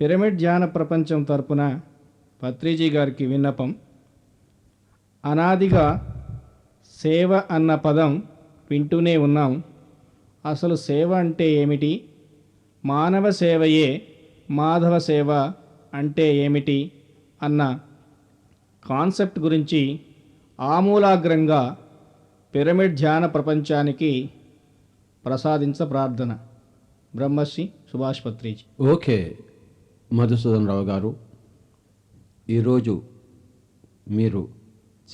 Pyramid ధ్యాన ప్రపంచం తరపున పత్రిజీ గారికి విన్నపం. అనాదిగా సేవ అన్న పదం వింటూనే ఉన్నాం. అసలు సేవ అంటే ఏమిటి? మానవ సేవయే మాధవ సేవ అంటే ఏమిటి? అన్న కాన్సెప్ట్ గురించి ఆమూలాగ్రంగా పిరమిడ్ ధ్యాన ప్రపంచానికి ప్రసాదించ ప్రార్థన. బ్రహ్మశ్రీ సుభాష్ పత్రిజీ. ఓకే. మధుసూదన్ రావు గారు ఈరోజు మీరు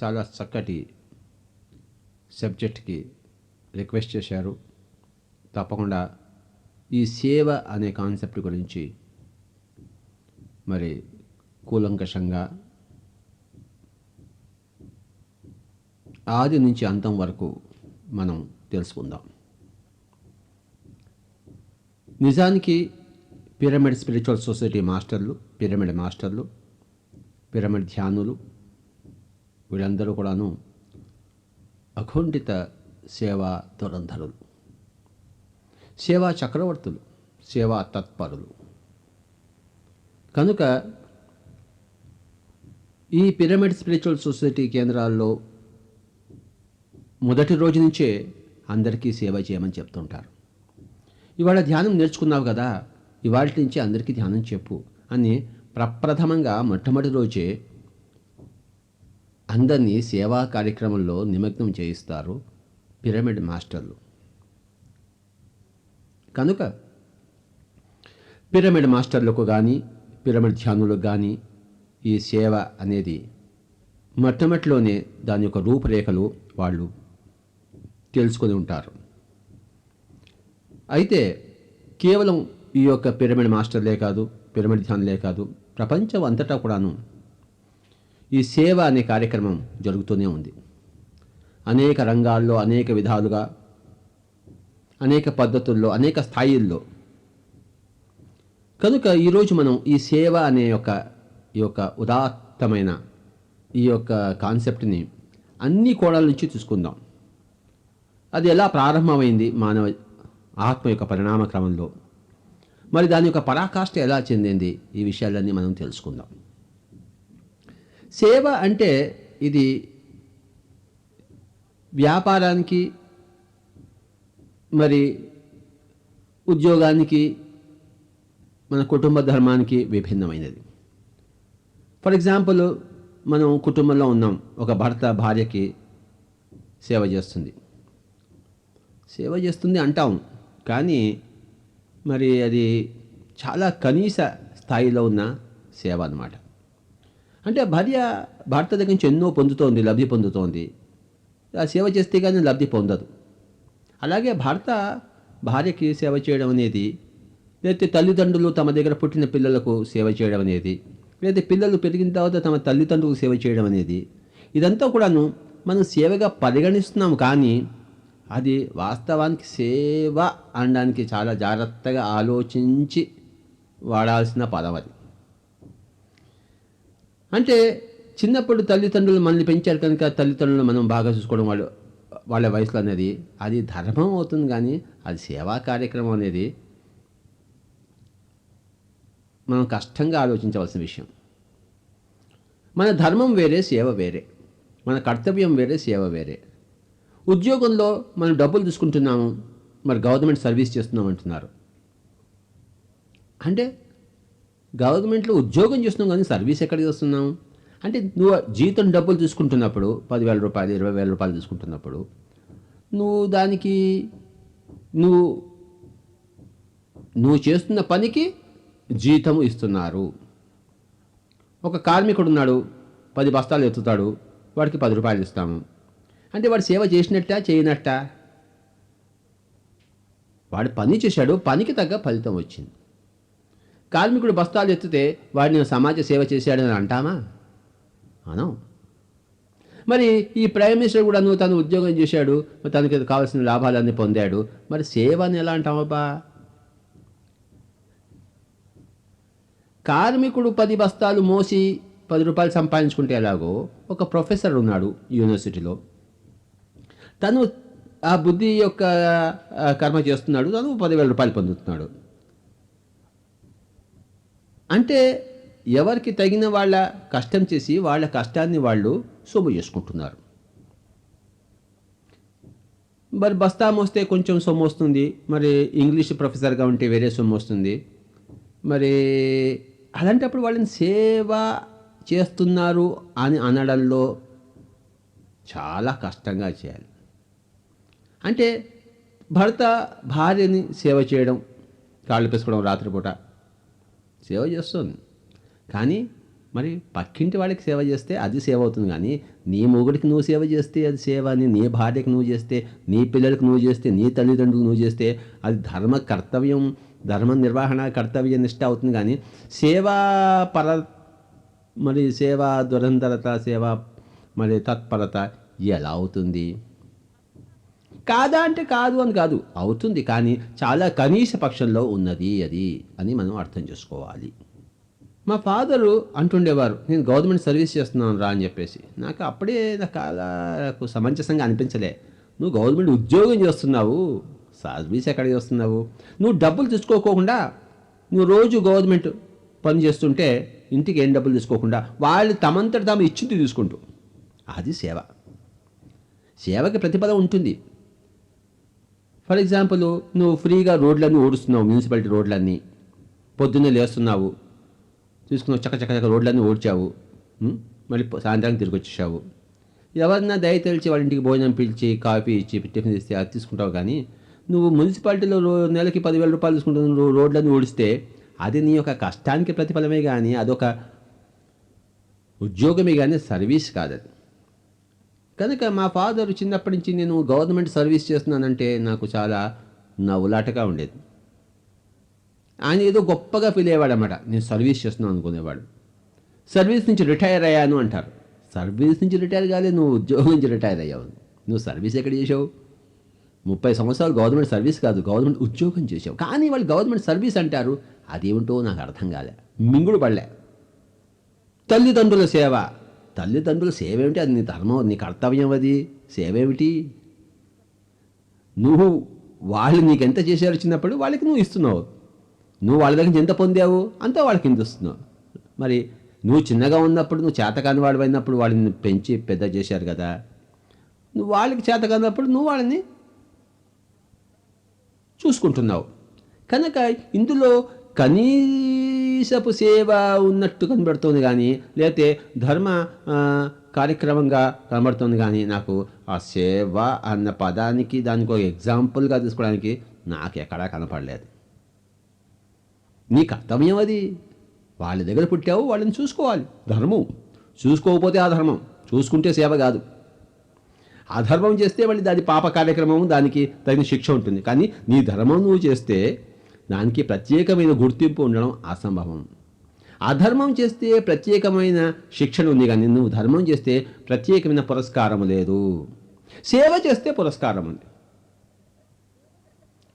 చాలా చక్కటి సబ్జెక్ట్కి రిక్వెస్ట్ చేశారు. తప్పకుండా ఈ సేవ అనే కాన్సెప్ట్ గురించి మరి కూలంకషంగా ఆది నుంచి అంతం వరకు మనం తెలుసుకుందాం. నిజానికి పిరమిడ్ స్పిరిచువల్ సొసైటీ మాస్టర్లు పిరమిడ్ మాస్టర్లు పిరమిడ్ ధ్యానులు వీళ్ళందరూ కూడాను అఖండిత సేవా దురంధరులు. సేవా చక్రవర్తులు సేవా తత్పరులు. కనుక ఈ పిరమిడ్ స్పిరిచువల్ సొసైటీ కేంద్రాల్లో మొదటి రోజు నుంచే అందరికీ సేవ చేయమని చెప్తుంటారు. ఇవాళ ధ్యానం నేర్చుకున్నావు కదా? ఇవాళ నుంచి అందరికీ ధ్యానం చెప్పు అని ప్రప్రథమంగా మొట్టమొదటి రోజే అందరినీ సేవా కార్యక్రమంలో నిమగ్నం చేయిస్తారు పిరమిడ్ మాస్టర్లు. కనుక పిరమిడ్ మాస్టర్లకు కానీ పిరమిడ్ ధ్యానులకు కానీ ఈ సేవ అనేది మొట్టమొదటిలోనే దాని యొక్క రూపురేఖలు వాళ్ళు తెలుసుకొని ఉంటారు. అయితే కేవలం ఈ యొక్క పిరమిడ్ మాస్టర్లే కాదు పిరమిడ్ ధ్యానులే కాదు ప్రపంచం అంతటా కూడాను ఈ సేవ అనే కార్యక్రమం జరుగుతూనే ఉంది. అనేక రంగాల్లో అనేక విధాలుగా అనేక పద్ధతుల్లో అనేక స్థాయిల్లో. కనుక ఈరోజు మనం ఈ సేవ అనే యొక్క ఈ యొక్క ఉదాత్తమైన ఈ యొక్క కాన్సెప్ట్ని అన్ని కోణాల నుంచి చూసుకుందాం. అది ఎలా ప్రారంభమైంది మానవ ఆత్మ యొక్క పరిణామ క్రమంలో మరి దాని యొక్క పరాకాష్ఠ ఎలా చెందింది? ఈ విషయాలన్నీ మనం తెలుసుకుందాం. సేవ అంటే ఇది వ్యాపారానికి మరి ఉద్యోగానికి మన కుటుంబ ధర్మానికి విభిన్నమైనది. ఫర్ ఎగ్జాంపుల్ మనం కుటుంబంలో ఉన్నాం. ఒక భర్త భార్యకి సేవ చేస్తుంది. సేవ చేస్తుంది అంటాం. కానీ మరి అది చాలా కనీస స్థాయిలో ఉన్న సేవ అన్నమాట. అంటే భార్య భర్త దగ్గర నుంచి ఎన్నో పొందుతోంది లబ్ధి పొందుతోంది. ఆ సేవ చేస్తే కానీ లబ్ధి పొందదు. అలాగే భర్త భార్యకి సేవ చేయడం అనేది లేకపోతే తల్లిదండ్రులు తమ దగ్గర పుట్టిన పిల్లలకు సేవ చేయడం అనేది లేదా పిల్లలు పెరిగిన తర్వాత తమ తల్లిదండ్రులకు సేవ చేయడం అనేది ఇదంతా కూడాను మనం సేవగా పరిగణిస్తున్నాం కానీ అది వాస్తవానికి సేవ అనడానికి చాలా జాగ్రత్తగా ఆలోచించి వాడాల్సిన పదం అది. అంటే చిన్నప్పుడు తల్లిదండ్రులు మనల్ని పెంచారు కనుక తల్లిదండ్రులు మనం బాగా చూసుకోవడం వాళ్ళు వాళ్ళ వయసులో అనేది అది ధర్మం అవుతుంది కానీ అది సేవా కార్యక్రమం అనేది మనం కష్టంగా ఆలోచించవలసిన విషయం. మన ధర్మం వేరే సేవ వేరే. మన కర్తవ్యం వేరే సేవ వేరే. ఉద్యోగంలో మనం డబ్బులు తీసుకుంటున్నాము మరి గవర్నమెంట్ సర్వీస్ చేస్తున్నాం అంటున్నారు. అంటే గవర్నమెంట్లో ఉద్యోగం చేస్తున్నాం కానీ సర్వీస్ ఎక్కడ చేస్తున్నాం అంటే నువ్వు జీతం డబ్బులు తీసుకుంటున్నప్పుడు పదివేల రూపాయలు ఇరవై వేల రూపాయలు తీసుకుంటున్నప్పుడు నువ్వు దానికి నువ్వు నువ్వు చేస్తున్న పనికి జీతం ఇస్తున్నారు. ఒక కార్మికుడు ఉన్నాడు పది బస్తాలు ఎత్తుతాడు వాడికి పది రూపాయలు ఇస్తాము. అంటే వాడు సేవ చేసినట్టా చేయనట్టా? వాడు పని చేశాడు పనికి తగ్గ ఫలితం వచ్చింది. కార్మికుడు బస్తాలు ఎత్తితే వాడిని సమాజ సేవ చేశాడని అంటామా? అనం. మరి ఈ ప్రైమ్ మినిస్టర్ కూడా నువ్వు తను ఉద్యోగం చేశాడు తనకి కావాల్సిన లాభాలన్నీ పొందాడు మరి సేవ అని ఎలా అంటామబ్బా కార్మికుడు పది బస్తాలు మోసి పది రూపాయలు సంపాదించుకుంటే ఎలాగో ఒక ప్రొఫెసర్ ఉన్నాడు యూనివర్సిటీలో. తను ఆ బుద్ధి యొక్క కర్మ చేస్తున్నాడు తను పదివేల రూపాయలు పొందుతున్నాడు. అంటే ఎవరికి తగిన వాళ్ళ కష్టం చేసి వాళ్ళ కష్టాన్ని వాళ్ళు సొమ్ము చేసుకుంటున్నారు. మరి బస్తా మోస్తే కొంచెం సొమ్ము వస్తుంది మరి ఇంగ్లీష్ ప్రొఫెసర్గా ఉంటే వేరే సొమ్ము వస్తుంది. మరి అలాంటప్పుడు వాళ్ళని సేవ చేస్తున్నారు అని అనడంలో చాలా కష్టంగా చేయాలి. అంటే భర్త భార్యని సేవ చేయడం కాళ్ళు పెసుకోవడం రాత్రిపూట సేవ చేస్తుంది. కానీ మరి పక్కింటి వాళ్ళకి సేవ చేస్తే అది సేవ అవుతుంది. కానీ నీ మొగుడికి నువ్వు సేవ చేస్తే అది సేవ అని నీ భార్యకి నువ్వు చేస్తే నీ పిల్లలకు నువ్వు చేస్తే నీ తల్లిదండ్రులకు నువ్వు చేస్తే అది ధర్మ కర్తవ్యం ధర్మ నిర్వహణ కర్తవ్య నిష్ట అవుతుంది. కానీ సేవా పర మరి సేవా దురంధరత సేవ మరి తత్పరత ఎలా అవుతుంది? కాదా అంటే కాదు అని కాదు అవుతుంది కానీ చాలా కనీస పక్షంలో ఉన్నది అది అని మనం అర్థం చేసుకోవాలి. మా ఫాదరు అంటుండేవారు నేను గవర్నమెంట్ సర్వీస్ చేస్తున్నాను రా అని చెప్పేసి. నాకు అప్పుడే నాకు సమంజసంగా అనిపించలే. నువ్వు గవర్నమెంట్ ఉద్యోగం చేస్తున్నావు సర్వీస్ ఎక్కడ చేస్తున్నావు? నువ్వు డబ్బులు తీసుకోకుండా నువ్వు రోజు గవర్నమెంట్ పని చేస్తుంటే ఇంటికి ఏం డబ్బులు తీసుకోకుండా వాళ్ళు తమంతట తాము ఇచ్చింది తీసుకుంటూ. అది సేవ. సేవకి ప్రతిఫలం ఉంటుంది. ఫర్ ఎగ్జాంపుల్ నువ్వు ఫ్రీగా రోడ్లన్నీ ఓడుస్తున్నావు మున్సిపాలిటీ రోడ్లన్నీ. పొద్దున్నే లేస్తున్నావు. చూసుకున్నావు చక్క చక్క చక్క రోడ్లన్నీ ఓడ్చావు మళ్ళీ సాయంత్రానికి తిరిగి వచ్చేసావు. ఎవరన్నా దయ తెలిసి వాళ్ళ ఇంటికి భోజనం పిలిచి కాఫీ ఇచ్చి టిఫిన్ ఇస్తే అది తీసుకుంటావు కానీ నువ్వు మున్సిపాలిటీలో రో నెలకి పదివేల రూపాయలు తీసుకుంటున్న రోడ్లన్నీ ఓడిస్తే అది నీ యొక్క కష్టానికి ప్రతిఫలమే కానీ అదొక ఉద్యోగమే కానీ సర్వీస్ కాదది. కనుక మా ఫాదర్ చిన్నప్పటి నుంచి నేను గవర్నమెంట్ సర్వీస్ చేస్తున్నానంటే నాకు చాలా నవ్వులాటగా ఉండేది. ఆయన ఏదో గొప్పగా ఫీల్ అయ్యేవాడు అన్నమాట నేను సర్వీస్ చేస్తున్నాను అనుకునేవాడు. సర్వీస్ నుంచి రిటైర్ అయ్యాను అంటారు. సర్వీస్ నుంచి రిటైర్ కాలే నువ్వు ఉద్యోగం నుంచి రిటైర్ అయ్యావు. నువ్వు సర్వీస్ ఎక్కడ చేసావు ముప్పై సంవత్సరాలు గవర్నమెంట్ సర్వీస్ కాదు గవర్నమెంట్ ఉద్యోగం చేసావు కానీ వాళ్ళు గవర్నమెంట్ సర్వీస్ అంటారు అదేమిటో నాకు అర్థం కాలే. మింగుడు పడలే. తల్లిదండ్రుల సేవ. తల్లిదండ్రుల సేవ ఏమిటి అది నీ ధర్మం నీ కర్తవ్యం అది. సేవ ఏమిటి నువ్వు వాళ్ళు నీకు ఎంత చేశారు చిన్నప్పుడు వాళ్ళకి నువ్వు ఇస్తున్నావు. నువ్వు వాళ్ళ దగ్గర నుంచి ఎంత పొందావు? అంతా వాళ్ళకి ఇంత ఇస్తున్నావు మరి నువ్వు చిన్నగా ఉన్నప్పుడు నువ్వు చేతకాని వాడు అయినప్పుడు వాళ్ళని పెంచి పెద్ద చేశారు కదా. నువ్వు వాళ్ళకి చేతకానప్పుడు నువ్వు వాళ్ళని చూసుకుంటున్నావు. కనుక ఇందులో కనీ కనీసపు సేవ ఉన్నట్టు కనబడుతుంది కానీ లేకపోతే ధర్మ కార్యక్రమంగా కనబడుతుంది కానీ నాకు ఆ సేవ అన్న పదానికి దానికి ఒక ఎగ్జాంపుల్గా తీసుకోవడానికి నాకు ఎక్కడా కనపడలేదు. నీ కర్తవ్యం అది. వాళ్ళ దగ్గర పుట్టావు వాళ్ళని చూసుకోవాలి. ధర్మం. చూసుకోకపోతే ఆ ధర్మం. చూసుకుంటే సేవ కాదు. అధర్మం చేస్తే మళ్ళీ దాని పాప కార్యక్రమం దానికి తగిన శిక్ష ఉంటుంది. కానీ నీ ధర్మం నువ్వు చేస్తే దానికి ప్రత్యేకమైన గుర్తింపు ఉండడం అసంభవం. అధర్మం చేస్తే ప్రత్యేకమైన శిక్షణ ఉంది కానీ నువ్వు ధర్మం చేస్తే ప్రత్యేకమైన పురస్కారం లేదు. సేవ చేస్తే పురస్కారం ఉంది.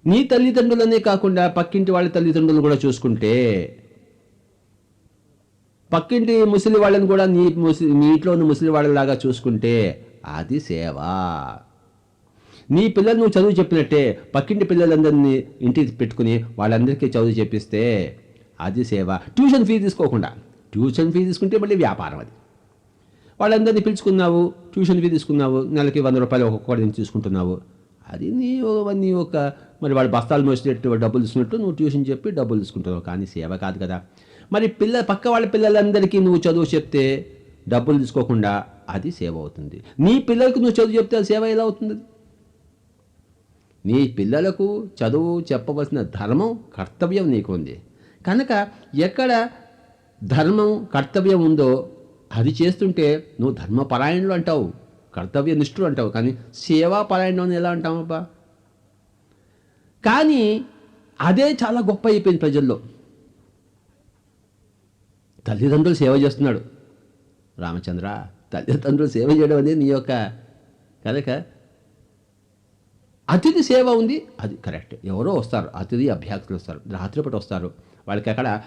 నీ తల్లిదండ్రులనే కాకుండా పక్కింటి వాళ్ళ తల్లిదండ్రులను కూడా చూసుకుంటే పక్కింటి ముసలి వాళ్ళని కూడా నీ ముసి మీ ఇంట్లో ఉన్న ముసలి వాళ్ళలాగా చూసుకుంటే అది సేవ. నీ పిల్లలు నువ్వు చదువు చెప్పినట్టే పక్కింటి పిల్లలందరినీ ఇంటికి పెట్టుకుని వాళ్ళందరికీ చదువు చెప్పిస్తే అది సేవ. ట్యూషన్ ఫీ తీసుకోకుండా. ట్యూషన్ ఫీ తీసుకుంటే మళ్ళీ వ్యాపారం అది. వాళ్ళందరినీ పిలుచుకున్నావు ట్యూషన్ ఫీ తీసుకున్నావు నెలకి వంద రూపాయలు ఒక్కొక్కటి నుంచి తీసుకుంటున్నావు. అది నీ నీ ఒక మరి వాడు బస్తాలు మోసినట్టు డబ్బులు తీసుకున్నట్టు నువ్వు ట్యూషన్ చెప్పి డబ్బులు తీసుకుంటున్నావు. కానీ సేవ కాదు కదా. మరి పిల్ల పక్క వాళ్ళ పిల్లలందరికీ నువ్వు చదువు చెప్తే డబ్బులు తీసుకోకుండా అది సేవ అవుతుంది. నీ పిల్లలకు నువ్వు చదువు చెప్తే సేవ ఎలా అవుతుంది? నీ పిల్లలకు చదువు చెప్పవలసిన ధర్మం కర్తవ్యం నీకుంది. కనుక ఎక్కడ ధర్మం కర్తవ్యం ఉందో అది చేస్తుంటే నువ్వు ధర్మపరాయణులు అంటావు కర్తవ్య నిష్ఠులు అంటావు. కానీ సేవాపరాయణం అని ఎలా అంటావబ్బా కానీ అదే చాలా గొప్ప అయిపోయింది ప్రజల్లో. తల్లిదండ్రులు సేవ చేస్తున్నాడు. రామచంద్ర తల్లిదండ్రులు సేవ చేయడం అనేది నీ యొక్క కనుక అతిథి సేవ ఉంది. అది కరెక్ట్. ఎవరో వస్తారు అతిథి అభ్యర్థులు వస్తారు రాత్రిపూట వస్తారు. వాళ్ళకి అక్కడ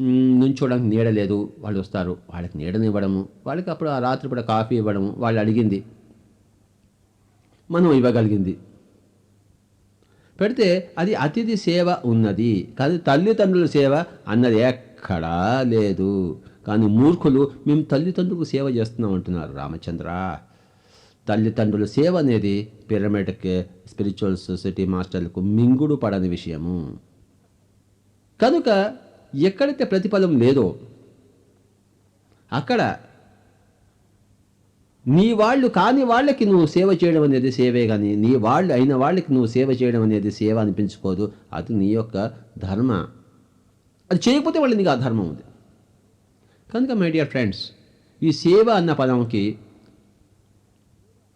నుంచోడానికి నీడ లేదు. వాళ్ళు వస్తారు. వాళ్ళకి నీడని ఇవ్వడము వాళ్ళకి అప్పుడు ఆ రాత్రిపూట కాఫీ ఇవ్వడము వాళ్ళు అడిగింది. మనం ఇవ్వగలిగింది. పెడితే అది అతిథి సేవ ఉన్నది. కానీ తల్లిదండ్రుల సేవ అన్నది ఎక్కడా లేదు. కానీ మూర్ఖులు మేము తల్లిదండ్రులకు సేవ చేస్తున్నాం అంటున్నారు రామచంద్ర. తల్లిదండ్రుల సేవ అనేది పిరమిడ్కి స్పిరిచువల్ సొసైటీ మాస్టర్లకు మింగుడు పడని విషయము. కనుక ఎక్కడైతే ప్రతిఫలం లేదో అక్కడ నీ వాళ్ళు కాని వాళ్ళకి నువ్వు సేవ చేయడం అనేది సేవే కానీ నీ వాళ్ళు అయిన వాళ్ళకి నువ్వు సేవ చేయడం అనేది సేవ అనిపించుకోదు. అది నీ యొక్క ధర్మ. అది చేయకపోతే వాళ్ళు నీకు ఆ ధర్మం ఉంది. కనుక మై డియర్ ఫ్రెండ్స్ ఈ సేవ అన్న పదంకి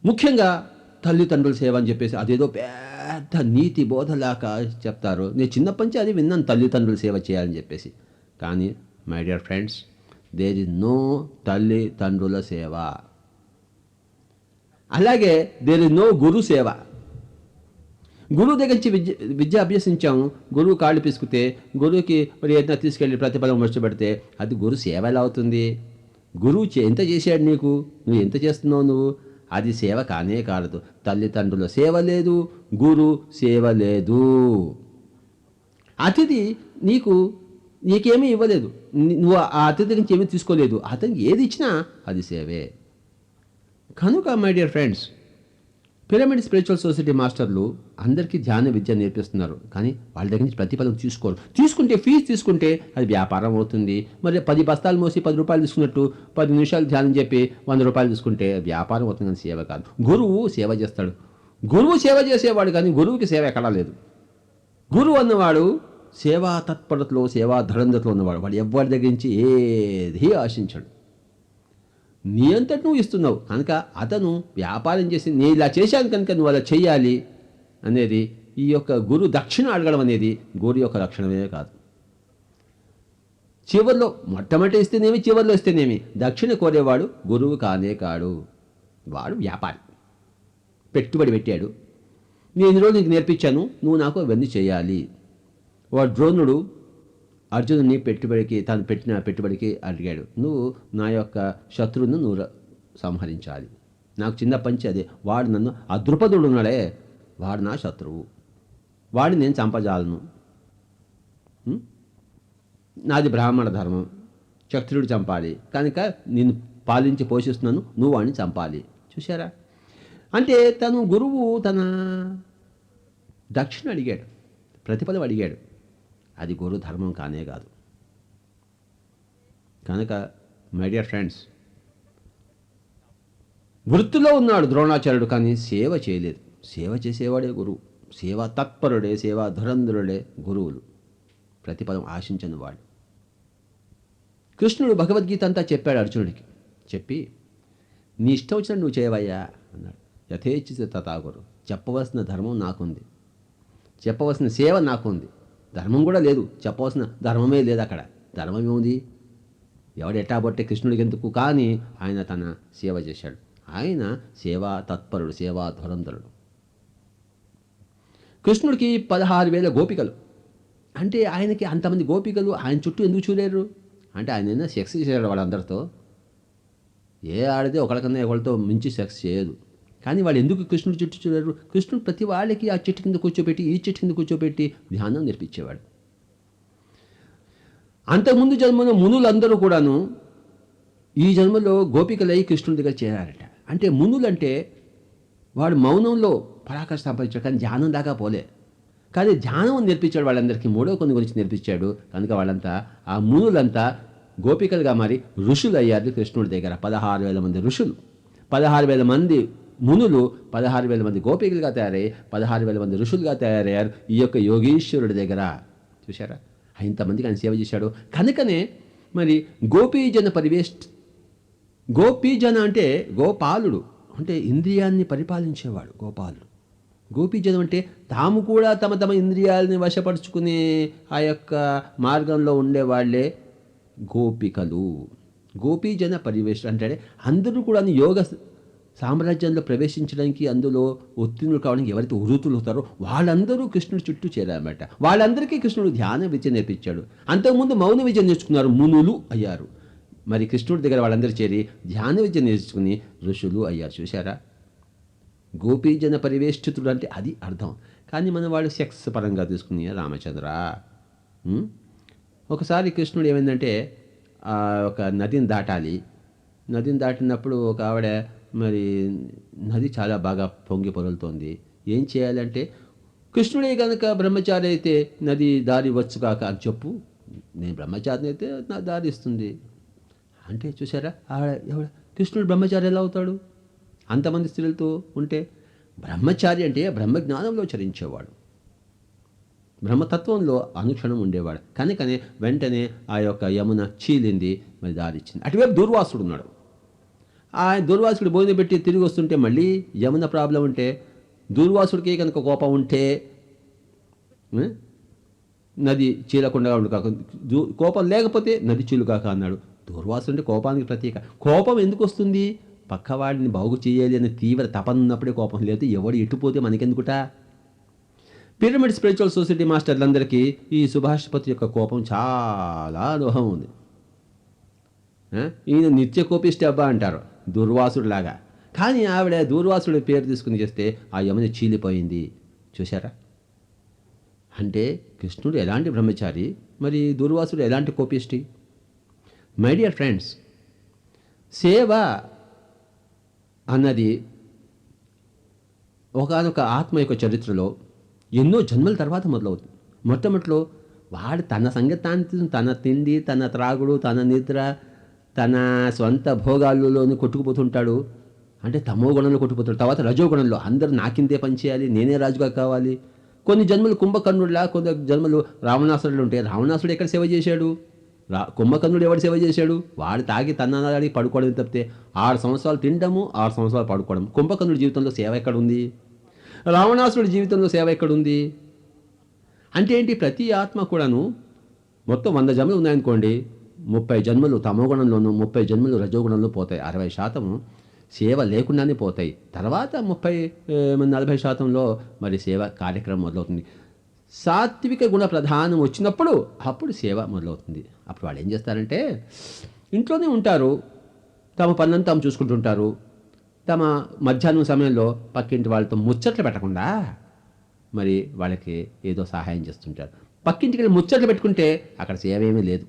ముఖ్యంగా తల్లిదండ్రుల సేవ అని చెప్పేసి అదేదో పెద్ద నీతి బోధలాగా చెప్తారు. నేను చిన్నప్పటి నుంచి అది విన్నాను తల్లిదండ్రుల సేవ చేయాలని చెప్పేసి. కానీ my dear friends there is no తల్లిదండ్రుల సేవ. అలాగే దేర్ ఇస్ నో గురు సేవ. గురువు దగ్గర నుంచి విద్య విద్య అభ్యసించాము గురువు కాళ్ళు పిసుకుతే గురువుకి మరి ఏదైనా తీసుకెళ్ళి ప్రతిఫలం వచ్చబెడితే అది గురు సేవ ఎలా అవుతుంది గురువు చే- ఎంత చేశాడు నీకు? నువ్వు ఎంత చేస్తున్నావు నువ్వు? అది సేవ కానే కాదు తల్లిదండ్రుల సేవ లేదు గురు సేవ లేదు. అతిథి నీకు నీకేమీ ఇవ్వలేదు. నువ్వు ఆ అతిథి నుంచి ఏమీ తీసుకోలేదు. అతనికి ఏది ఇచ్చినా అది సేవే. కనుక my dear friends pyramid spiritual society మాస్టర్లు అందరికీ ధ్యాన విద్య నేర్పిస్తున్నారు. కానీ వాళ్ళ దగ్గర నుంచి ప్రతిఫలం తీసుకోరు. తీసుకుంటే ఫీజు తీసుకుంటే అది వ్యాపారం అవుతుంది. మరి పది బస్తాలు మోసి పది రూపాయలు తీసుకున్నట్టు పది నిమిషాలు ధ్యానం చెప్పి వంద రూపాయలు తీసుకుంటే వ్యాపారం అవుతుంది కానీ సేవ కాదు. గురువు సేవ చేస్తాడు. గురువు సేవ చేసేవాడు కానీ గురువుకి సేవ ఎక్కడా లేదు. గురువు అన్నవాడు సేవా తత్పరతలో సేవా ధరంధతలో ఉన్నవాడు. వాడు ఎవరి దగ్గర నుంచి ఏది ఆశించాడు. నీ అంతటి నువ్వు ఇస్తున్నావు. కనుక అతను వ్యాపారం చేసి నేను ఇలా చేశాను కనుక నువ్వు అలా చేయాలి అనేది ఈ యొక్క గురు దక్షిణ అడగడం అనేది గురు యొక్క లక్షణమే కాదు. చివరిలో మొట్టమొదటి ఇస్తేనేమి చివరిలో ఇస్తేనేమి? దక్షిణ కోరేవాడు గురువు కానే కాడు. వాడు వ్యాపారి. పెట్టుబడి పెట్టాడు. నేను ఈరోజు నీకు నేర్పించాను నువ్వు నాకు అవన్నీ చేయాలి. వాడు ద్రోణుడు అర్జునుని పెట్టుబడికి తాను పెట్టిన పెట్టుబడికి అడిగాడు. నువ్వు నా యొక్క శత్రువును నువ్వు సంహరించాలి. నాకు చిన్న పంచి అదే. వాడు నన్ను ఆ ఉన్నాడే వాడు నా శత్రువు. వాడిని నేను చంపజాలను. నాది బ్రాహ్మణ ధర్మం. క్షత్రుడు చంపాలి. కనుక నేను పాలించి పోషిస్తున్నాను. నువ్వు వాడిని చంపాలి. చూశారా? అంటే తను గురువు తన దక్షిణ అడిగాడు. ప్రతిఫలం అడిగాడు. అది గురు ధర్మం కానే కాదు. కనుక మై డియర్ ఫ్రెండ్స్ వృత్తిలో ఉన్నాడు ద్రోణాచార్యుడు కానీ సేవ చేయలేదు. సేవ చేసేవాడే గురువు. సేవా తత్పరుడే సేవా ధురంధరుడే గురువులు. ప్రతిపదం ఆశించని వాడు. కృష్ణుడు భగవద్గీత అంతా చెప్పాడు అర్జునుడికి. చెప్పి నీ ఇష్టం వచ్చిన నువ్వు చేయవయ్యా అన్నాడు. యథేచ్ఛిత తథాగురు చెప్పవలసిన ధర్మం నాకుంది. చెప్పవలసిన సేవ నాకుంది. ధర్మం కూడా లేదు. చెప్పవలసిన ధర్మమే లేదు అక్కడ. ధర్మం ఏముంది? ఎవడు ఎట్టాబట్టే కృష్ణుడికి ఎందుకు? కానీ ఆయన తన సేవ చేశాడు. ఆయన సేవా తత్పరుడు సేవా ధురంధరుడు. కృష్ణుడికి పదహారు వేల గోపికలు. అంటే ఆయనకి అంతమంది గోపికలు ఆయన చుట్టూ ఎందుకు చూలేరు అంటే ఆయన ఏదైనా సెక్స్ చేశాడు వాళ్ళందరితో ఏ ఆడితే ఒకరికన్నా ఒకరితో మించి సెక్స్ చేయదు. కానీ వాళ్ళు ఎందుకు కృష్ణుడు చుట్టూ చూడారు? కృష్ణుడు ప్రతి వాళ్ళకి ఆ చెట్టు కింద కూర్చోబెట్టి ఈ చెట్టు కింద కూర్చోబెట్టి ధ్యానం నేర్పించేవాడు. అంతకుముందు జన్మలో మునులందరూ కూడాను ఈ జన్మలో గోపికలై కృష్ణుడి దగ్గర చేరారట. అంటే మునులంటే వాడు మౌనంలో పరాకాష్ఠ సంపాదించాడు కానీ ధ్యానం దాకా పోలే. కానీ ధ్యానం నేర్పించాడు వాళ్ళందరికీ మూడో కొన్ని గురించి నేర్పించాడు. కనుక వాళ్ళంతా ఆ మునులంతా గోపికలుగా మారి ఋషులు అయ్యారు కృష్ణుడి దగ్గర. పదహారు వేల మంది ఋషులు. పదహారు వేల మంది మునులు పదహారు వేల మంది గోపికలుగా తయారయ్యి పదహారు వేల మంది ఋషులుగా తయారయ్యారు ఈ యొక్క యోగీశ్వరుడి దగ్గర. చూశారా? ఇంతమందికి ఆయన సేవ చేశాడు. కనుకనే మరి గోపీజన పరివేష్ట గోపీజన అంటే గోపాలుడు. అంటే ఇంద్రియాన్ని పరిపాలించేవాడు గోపాలుడు. గోపీజనం అంటే తాము కూడా తమ తమ ఇంద్రియాలని వశపరుచుకునే ఆ యొక్క మార్గంలో ఉండేవాళ్ళే గోపికలు. గోపీజన పరివేష్ అంటే అందరూ కూడా యోగ సామ్రాజ్యంలో ప్రవేశించడానికి అందులో ఉత్తీర్ణులు కావడానికి ఎవరైతే ఉరుతులు అవుతారో వాళ్ళందరూ కృష్ణుడి చుట్టూ చేరారన్నమాట. వాళ్ళందరికీ కృష్ణుడు ధ్యాన విద్య నేర్పించాడు. అంతకుముందు మౌన విద్య నేర్చుకున్నారు మునులు అయ్యారు. మరి కృష్ణుడి దగ్గర వాళ్ళందరూ చేరి ధ్యాన విద్య నేర్చుకుని ఋషులు అయ్యారు. చూశారా? గోపీజన పరివేష్టితుడు అంటే అది అర్థం. కానీ మనం వాళ్ళు సెక్స్ పరంగా తీసుకుని రామచంద్ర. ఒకసారి కృష్ణుడు ఏమైందంటే ఒక నదిని దాటాలి. నదిని దాటినప్పుడు ఒక ఆవిడ మరి నది చాలా బాగా పొంగి పొరలుతోంది. ఏం చేయాలంటే కృష్ణుడే కనుక బ్రహ్మచారి అయితే నది దారి వచ్చు కాక అని చెప్పు. నేను బ్రహ్మచారిని అయితే నా దారి ఇస్తుంది. అంటే చూసారా ఆవిడ ఎవడ కృష్ణుడు బ్రహ్మచారి ఎలా అవుతాడు? అంతమంది స్త్రీలతో ఉంటే బ్రహ్మచారి అంటే బ్రహ్మజ్ఞానంలో చరించేవాడు. బ్రహ్మతత్వంలో అనుక్షణం ఉండేవాడు. కనుకనే వెంటనే ఆ యొక్క యమున చీలింది మరి దారిచ్చింది అటువైపు దుర్వాసుడు ఉన్నాడు. ఆ దుర్వాసుడు భోజనం పెట్టి తిరిగి వస్తుంటే మళ్ళీ యమున ప్రాబ్లం ఉంటే దుర్వాసుడికి కనుక కోపం ఉంటే నది చీలకుండా ఉండు కాక కోపం లేకపోతే నది చీలుకాక అన్నాడు. దుర్వాసుడు అంటే కోపానికి ప్రతీక. కోపం ఎందుకు వస్తుంది? పక్కవాడిని బాగు చేయాలి అనే తీవ్ర తపన ఉన్నప్పుడే కోపం లేదు ఎవడు ఎటుపోతే మనకెందుకుట? పిరమిడ్ స్పిరిచువల్ సొసైటీ మాస్టర్లందరికీ ఈ సుభాష్పతి యొక్క కోపం చాలా దోహం ఉంది. ఈయన నిత్య కోపిస్తే అబ్బా అంటారు. దుర్వాసుడిలాగా. కానీ ఆవిడ దూర్వాసుడి పేరు తీసుకుని చేస్తే ఆ యమని చీలిపోయింది. చూశారా? అంటే కృష్ణుడు ఎలాంటి బ్రహ్మచారి? మరి దుర్వాసుడు ఎలాంటి కోపిష్టి? మై డియర్ ఫ్రెండ్స్ సేవ అన్నది ఒకనొక ఆత్మ యొక్క చరిత్రలో ఎన్నో జన్మల తర్వాత మొదలవుతుంది. మొట్టమొదటిలో వాడు తన సంగీతాన్ని తన తిండి తన త్రాగుడు తన నిద్ర తన స్వంత భోగాల్లోనూ కొట్టుకుపోతుంటాడు. అంటే తమో గుణంలో కొట్టుకుపోతాడు. తర్వాత రజో గుణంలో అందరూ నాకిందే పని చేయాలి నేనే రాజుగా కావాలి. కొన్ని జన్మలు కుంభకర్ణుడిలా కొన్ని జన్మలు రావణాసురుడు ఉంటే రావణాసుడు ఎక్కడ సేవ చేశాడు? రా కుంభకర్ణుడు ఎవడు సేవ చేశాడు? వాడు తాగి తన్నాడి పడుకోవడం తప్పితే ఆరు సంవత్సరాలు తినడము ఆరు సంవత్సరాలు పడుకోవడం కుంభకర్ణుడి జీవితంలో సేవ ఎక్కడ ఉంది రావణాసురుడి జీవితంలో సేవ ఎక్కడుంది? అంటే ఏంటి? ప్రతి ఆత్మ కూడాను మొత్తం వంద జన్మలు ఉన్నాయనుకోండి. ముప్పై జన్మలు తమోగుణంలోనూ ముప్పై జన్మలు రజోగుణంలో పోతాయి. అరవై శాతం సేవ లేకుండానే పోతాయి. తర్వాత ముప్పై నలభై శాతంలో మరి సేవ కార్యక్రమం మొదలవుతుంది. సాత్విక గుణ ప్రధానం వచ్చినప్పుడు అప్పుడు సేవ మొదలవుతుంది. అప్పుడు వాళ్ళు ఏం చేస్తారంటే ఇంట్లోనే ఉంటారు. తమ పనులను తాము చూసుకుంటుంటారు. తమ మధ్యాహ్నం సమయంలో పక్కింటి వాళ్ళతో ముచ్చట్లు పెట్టకుండా మరి వాళ్ళకి ఏదో సహాయం చేస్తుంటారు. పక్కింటికి వెళ్ళి ముచ్చట్లు పెట్టుకుంటే అక్కడ సేవ ఏమీ లేదు.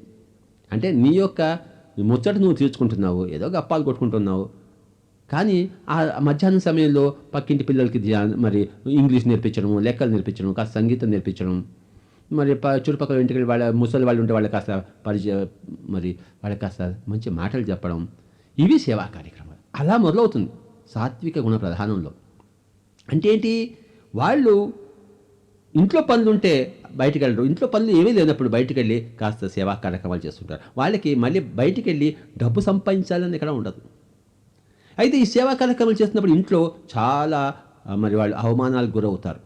అంటే నీ యొక్క ముచ్చట నువ్వు తీర్చుకుంటున్నావు ఏదో గప్పాలు కొట్టుకుంటున్నావు. కానీ ఆ మధ్యాహ్నం సమయంలో పక్కింటి పిల్లలకి ధ్యాన మరి ఇంగ్లీష్ నేర్పించడం లెక్కలు నేర్పించడం కాస్త సంగీతం నేర్పించడం మరి ప చుట్టుపక్కల ఇంటికి వాళ్ళ ముసలి వాళ్ళు ఉంటే వాళ్ళకి కాస్త పరిచయ మరి వాళ్ళకి కాస్త మంచి మాటలు చెప్పడం. ఇవి సేవా కార్యక్రమాలు. అలా మొదలవుతుంది సాత్విక గుణ ప్రధానంలో. అంటే ఏంటి? వాళ్ళు ఇంట్లో పనులు ఉంటే బయటికి వెళ్ళరు ఇంట్లో పనులు ఏమీ లేనప్పుడు బయటికి వెళ్ళి కాస్త సేవా కార్యక్రమాలు చేస్తుంటారు. వాళ్ళకి మళ్ళీ బయటికి వెళ్ళి డబ్బు సంపాదించాలని ఇక్కడ ఉండదు. అయితే ఈ సేవా కార్యక్రమాలు చేస్తున్నప్పుడు ఇంట్లో చాలా మరి వాళ్ళు అవమానాలకు గురవుతారు.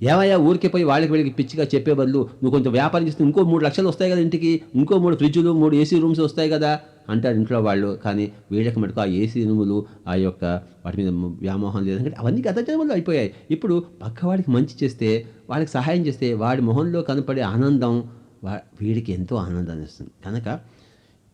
ఏమయ్యా ఊరికి పోయి వాళ్ళకి వీళ్ళకి పిచ్చిగా చెప్పే బదులు నువ్వు కొంచెం వ్యాపారం చేస్తే ఇంకో మూడు లక్షలు వస్తాయి కదా ఇంటికి ఇంకో మూడు ఫ్రిడ్జులు మూడు ఏసీ రూమ్స్ వస్తాయి కదా అంటారు ఇంట్లో వాళ్ళు కానీ వీళ్ళకి మటుకు ఆ ఏసీ ఇనుములు ఆ యొక్క వాటి మీద వ్యామోహం లేదంటే అవన్నీ గత జన్మలు అయిపోయాయి. ఇప్పుడు పక్కవాడికి మంచి చేస్తే వాళ్ళకి సహాయం చేస్తే వాడి మొహంలో కనపడే ఆనందం వా వీడికి ఎంతో ఆనందాన్ని ఇస్తుంది. కనుక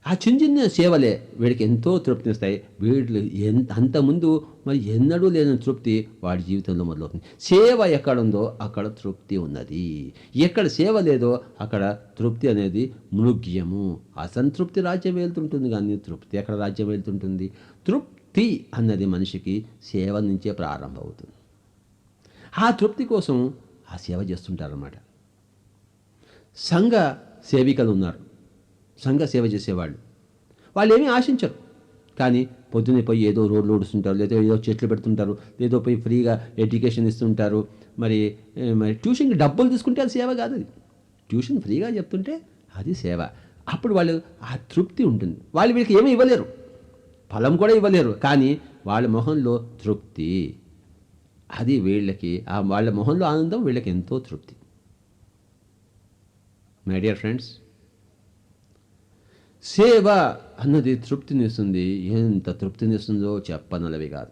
ఆ చిన్న చిన్న సేవలే వీడికి ఎంతో తృప్తినిస్తాయి వీళ్ళు ఎంత అంతకుముందు మరి ఎన్నడూ లేని తృప్తి వాడి జీవితంలో మొదలవుతుంది. సేవ ఎక్కడుందో అక్కడ తృప్తి ఉన్నది. ఎక్కడ సేవ లేదో అక్కడ తృప్తి అనేది మృగ్యము అసంతృప్తి రాజ్యం వెళ్తుంటుంది కానీ తృప్తి ఎక్కడ రాజ్యం వెళ్తుంటుంది? తృప్తి అన్నది మనిషికి సేవ నుంచే ప్రారంభమవుతుంది. ఆ తృప్తి కోసం ఆ సేవ చేస్తుంటారన్నమాట. సంఘ సేవికలు ఉన్నారు. సంఘ సేవ చేసేవాళ్ళు. వాళ్ళు ఏమీ ఆశించరు. కానీ పొద్దున్నే పోయి ఏదో రోడ్లు ఊడుస్తుంటారు లేదా ఏదో చెట్లు పెడుతుంటారు లేదో పోయి ఫ్రీగా ఎడ్యుకేషన్ ఇస్తుంటారు. మరి మరి ట్యూషన్కి డబ్బులు తీసుకుంటే అది సేవ కాదు అది. ట్యూషన్ ఫ్రీగా చెప్తుంటే అది సేవ. అప్పుడు వాళ్ళు ఆ తృప్తి ఉంటుంది. వాళ్ళు వీళ్ళకి ఏమీ ఇవ్వలేరు. ఫలం కూడా ఇవ్వలేరు. కానీ వాళ్ళ మొహంలో తృప్తి. అది వీళ్ళకి ఆ వాళ్ళ మొహంలో ఆనందం వీళ్ళకి ఎంతో తృప్తి. మై డియర్ ఫ్రెండ్స్ సేవ అన్నది తృప్తినిస్తుంది. ఎంత తృప్తినిస్తుందో చెప్పనలవి కాదు.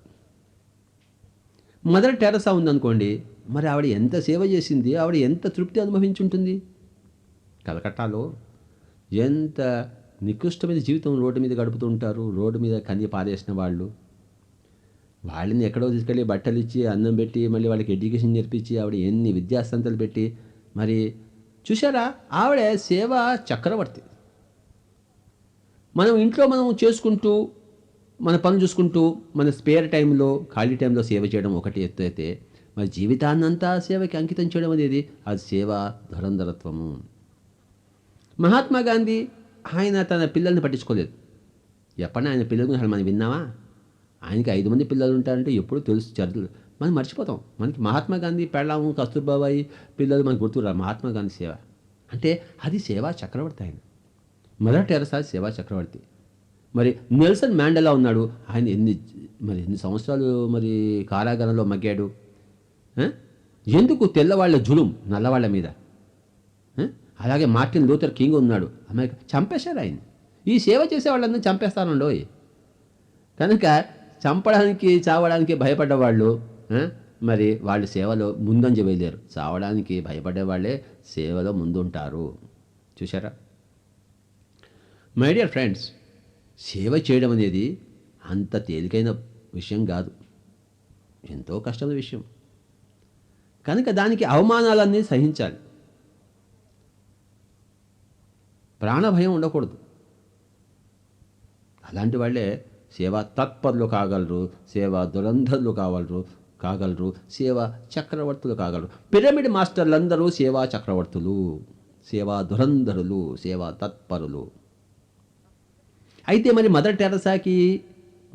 మదర్ టెరసా ఉందనుకోండి మరి ఆవిడ ఎంత సేవ చేసింది ఆవిడ ఎంత తృప్తి అనుభవించుంటుంది? కలకట్టాలో ఎంత నికృష్టమైన జీవితం రోడ్డు మీద గడుపుతూ ఉంటారు రోడ్డు మీద కన్ని పారేసిన వాళ్ళు. వాళ్ళని ఎక్కడో తీసుకెళ్ళి బట్టలు ఇచ్చి అన్నం పెట్టి మళ్ళీ వాళ్ళకి ఎడ్యుకేషన్ నేర్పించి ఆవిడ ఎన్ని విద్యాసంస్థలు పెట్టి మరి చూసారా ఆవిడ సేవ చక్రవర్తి. మనం ఇంట్లో మనం చేసుకుంటూ మన పనులు చూసుకుంటూ మన స్పేర్ టైంలో ఖాళీ టైంలో సేవ చేయడం ఒకటి ఎత్తు అయితే మరి జీవితాన్నంతా సేవకి అంకితం చేయడం అనేది అది సేవ ధురంధరత్వము. మహాత్మా గాంధీ ఆయన తన పిల్లల్ని పట్టించుకోలేదు. ఎప్పుడైనా ఆయన పిల్లల గురించి మనం విన్నామా? ఆయనకి ఐదు మంది పిల్లలు ఉంటారంటే ఎప్పుడు తెలుసు చర్యలు మనం మర్చిపోతాం. మనకి మహాత్మా గాంధీ పెళ్ళాము కస్తూర్బాబాయి పిల్లలు మనకు గుర్తురా మహాత్మా గాంధీ సేవ. అంటే అది సేవా చక్రవర్తి ఆయన. మదర్ టెరసా సేవా చక్రవర్తి. మరి నెల్సన్ మ్యాండెలా ఉన్నాడు? ఆయన ఎన్ని మరి ఎన్ని సంవత్సరాలు మరి కారాగారంలో మగ్గాడు? ఎందుకు తెల్లవాళ్ళ జులుం నల్లవాళ్ళ మీద? అలాగే మార్టిన్ లూథర్ కింగ్ ఉన్నాడు. అమెరికా చంపేశారు ఆయన. ఈ సేవ చేసే వాళ్ళందరూ చంపేస్తానండో కనుక చంపడానికి చావడానికి భయపడ్డ వాళ్ళు మరి వాళ్ళు సేవలో ముందంజ వెళ్ళారు చావడానికి భయపడే వాళ్ళే సేవలో ముందుంటారు. చూసారా మై డియర్ ఫ్రెండ్స్ సేవ చేయడం అనేది అంత తేలికైన విషయం కాదు. ఎంతో కష్టమైన విషయం. కనుక దానికి అవమానాలన్నీ సహించాలి. ప్రాణభయం ఉండకూడదు. అలాంటి వాళ్ళే సేవా తత్పరులు కాగలరు సేవా దురంధరులు కావలరు కాగలరు సేవా చక్రవర్తులు కాగలరు. పిరమిడ్ మాస్టర్లందరూ సేవా చక్రవర్తులు సేవా దురంధరులు సేవా తత్పరులు. అయితే మరి మదర్ టెరసాకి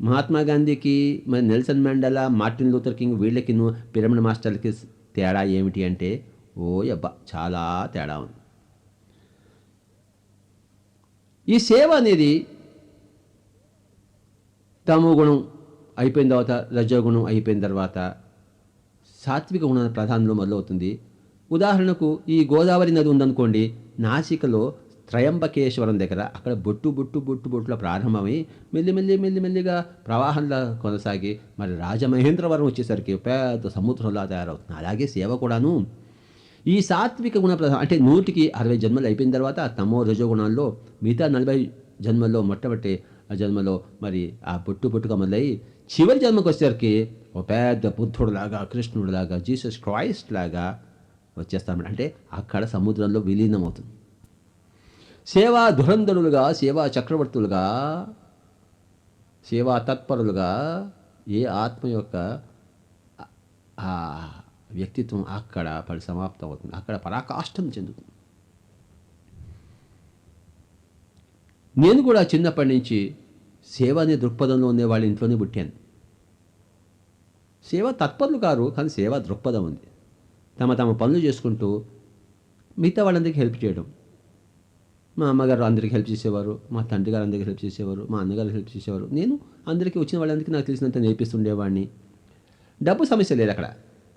మహాత్మా గాంధీకి మరి Nelson Mandela Martin Luther King వీళ్ళకి పిరమిడ్ మాస్టర్లకి తేడా ఏమిటి అంటే ఓ అబ్బా చాలా తేడా ఉంది. ఈ సేవ అనేది తమో గుణం అయిపోయిన తర్వాత రజోగుణం అయిపోయిన తర్వాత సాత్విక గుణ ప్రధానంలో మొదలవుతుంది. ఉదాహరణకు ఈ గోదావరి నది ఉందనుకోండి నాసికలో త్రయంబకేశ్వరం దగ్గర అక్కడ బొట్టు బొట్టు బొట్టు బొట్టులో ప్రారంభమై మెల్లిమెల్లి మెల్లిమెల్లిగా ప్రవాహంలో కొనసాగి మరి రాజమహేంద్రవరం వచ్చేసరికి పెద్ద సముద్రంలా తయారవుతుంది. అలాగే సేవ కూడాను. ఈ సాత్విక గుణ ప్రధానం అంటే నూటికి అరవై జన్మలు అయిపోయిన తర్వాత తమో రజోగుణాల్లో మిగతా నలభై జన్మల్లో మొట్టమొదటి ఆ జన్మలో మరి ఆ బొట్టు పుట్టుక మొదలయ్యి చివరి జన్మకు వచ్చేసరికి ఒక పెద్ద బుద్ధుడులాగా కృష్ణుడిలాగా జీసస్ క్రైస్ట్ లాగా వచ్చేస్తామని అంటే అక్కడ సముద్రంలో విలీనం అవుతుంది సేవా ధురంధరులుగా సేవా చక్రవర్తులుగా సేవా తత్పరులుగా ఏ ఆత్మ యొక్క ఆ వ్యక్తిత్వం అక్కడ పరిసమాప్తం అవుతుంది. అక్కడ పరాకాష్టం చెందుతుంది. నేను కూడా చిన్నప్పటి నుంచి సేవ అనే దృక్పథంలో ఉండే వాళ్ళ ఇంట్లోనే పుట్టాను. సేవ తత్పరులు కారు కానీ సేవ దృక్పథం ఉంది. తమ తమ పనులు చేసుకుంటూ మిగతా వాళ్ళందరికీ హెల్ప్ చేయడం. మా అమ్మగారు అందరికీ హెల్ప్ చేసేవారు మా తండ్రి గారు అందరికీ హెల్ప్ చేసేవారు మా అన్నగారు హెల్ప్ చేసేవారు. నేను అందరికీ వచ్చిన వాళ్ళందరికీ నాకు తెలిసినంత నేర్పిస్తుండేవాడిని. డబ్బు సమస్య లేదు అక్కడ.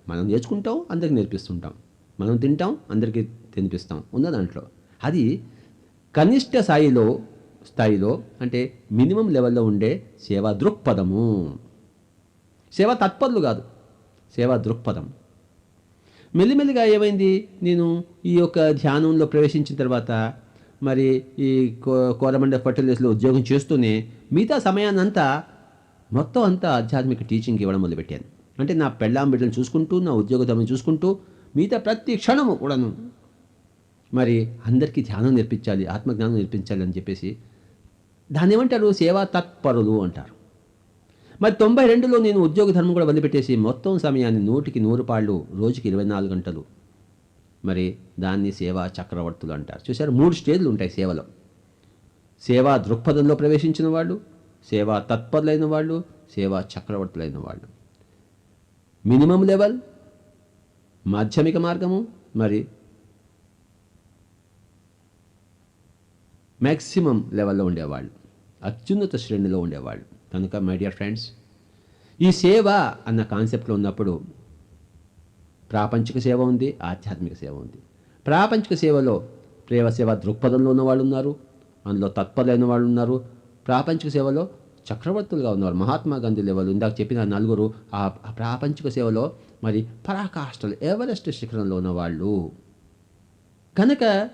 మనం నేర్చుకుంటాం అందరికీ నేర్పిస్తుంటాం. మనం తింటాం అందరికీ తినిపిస్తాం. ఉన్న దాంట్లో. అది కనిష్ట స్థాయిలో స్థాయిలో అంటే మినిమం లెవెల్లో ఉండే సేవా దృక్పథము. సేవా తత్పరులు కాదు. సేవా దృక్పథం. మెల్లిమెల్లిగా ఏమైంది? నేను ఈ యొక్క ధ్యానంలో ప్రవేశించిన తర్వాత మరి ఈ కో కోరమండ ఫర్టిలైజర్స్లో ఉద్యోగం చేస్తూనే మిగతా సమయాన్నంతా మొత్తం అంతా ఆధ్యాత్మిక టీచింగ్ ఇవ్వడం మొదలుపెట్టాను. అంటే నా పెళ్ళాం బిడ్డలను చూసుకుంటూ నా ఉద్యోగతమని చూసుకుంటూ మిగతా ప్రతి క్షణము కూడాను మరి అందరికీ ధ్యానం నేర్పించాలి ఆత్మజ్ఞానం నేర్పించాలి అని చెప్పేసి దాన్ని ఏమంటారు? సేవా తత్పరులు అంటారు. మరి తొంభై రెండులో నేను ఉద్యోగ ధర్మం కూడా వదిలిపెట్టేసి మొత్తం సమయాన్ని నూటికి నూరు పాళ్ళు రోజుకి ఇరవై నాలుగు గంటలు మరి దాన్ని సేవా చక్రవర్తులు అంటారు. చూసారు మూడు స్టేజ్లు ఉంటాయి సేవలో. సేవా దృక్పథంలో ప్రవేశించిన వాళ్ళు సేవా తత్పరులైన వాళ్ళు సేవా చక్రవర్తులైన వాళ్ళు. మినిమం లెవెల్ మాధ్యమిక మార్గము మరి మ్యాక్సిమం లెవెల్లో ఉండేవాళ్ళు. అత్యున్నత శ్రేణిలో ఉండేవాళ్ళు. కనుక మై డియర్ ఫ్రెండ్స్ ఈ సేవ అన్న కాన్సెప్ట్లో ఉన్నప్పుడు ప్రాపంచిక సేవ ఉంది ఆధ్యాత్మిక సేవ ఉంది. ప్రాపంచిక సేవలో ప్రేమ సేవ దృక్పథంలో ఉన్న వాళ్ళు ఉన్నారు అందులో తత్పరులైన వాళ్ళు ఉన్నారు. ప్రాపంచిక సేవలో చక్రవర్తులుగా ఉన్నారు మహాత్మా గాంధీ లెవెల్ ఇందాక చెప్పిన నలుగురు ఆ ప్రాపంచిక సేవలో మరి పరాకాష్ఠలు ఎవరెస్ట్ శిఖరంలో ఉన్న వాళ్ళు కనుక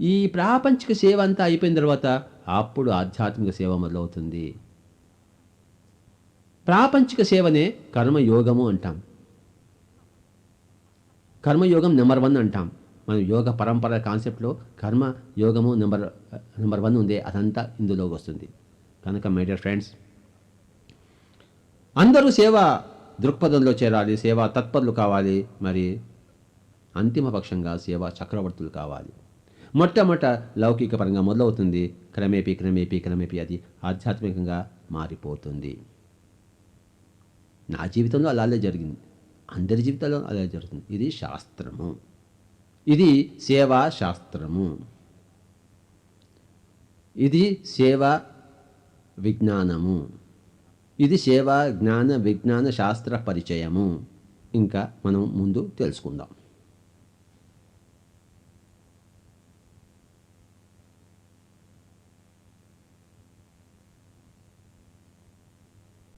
ఈ ప్రాపంచిక సేవ అంతా అయిపోయిన తర్వాత అప్పుడు ఆధ్యాత్మిక సేవ మొదలవుతుంది. ప్రాపంచిక సేవనే కర్మయోగము అంటాం. కర్మయోగం నెంబర్ వన్ అంటాం. మనం యోగ పరంపర కాన్సెప్ట్లో కర్మ యోగము నెంబర్ నెంబర్ వన్ ఉంది అదంతా ఇందులోకి వస్తుంది. కనుక మై డియర్ ఫ్రెండ్స్ అందరూ సేవ దృక్పథంలో చేరాలి సేవ తత్పరులు కావాలి మరి అంతిమ పక్షంగా సేవ చక్రవర్తులు కావాలి. మొట్టమొదట లౌకిక పరంగా మొదలవుతుంది క్రమేపీ క్రమేపీ క్రమేపీ అది ఆధ్యాత్మికంగా మారిపోతుంది. నా జీవితంలో అలాగే జరిగింది. అందరి జీవితంలో అదే జరుగుతుంది. ఇది శాస్త్రము. ఇది సేవా శాస్త్రము. ఇది సేవా విజ్ఞానము. ఇది సేవా జ్ఞాన విజ్ఞాన శాస్త్ర పరిచయము. ఇంకా మనం ముందు తెలుసుకుందాం.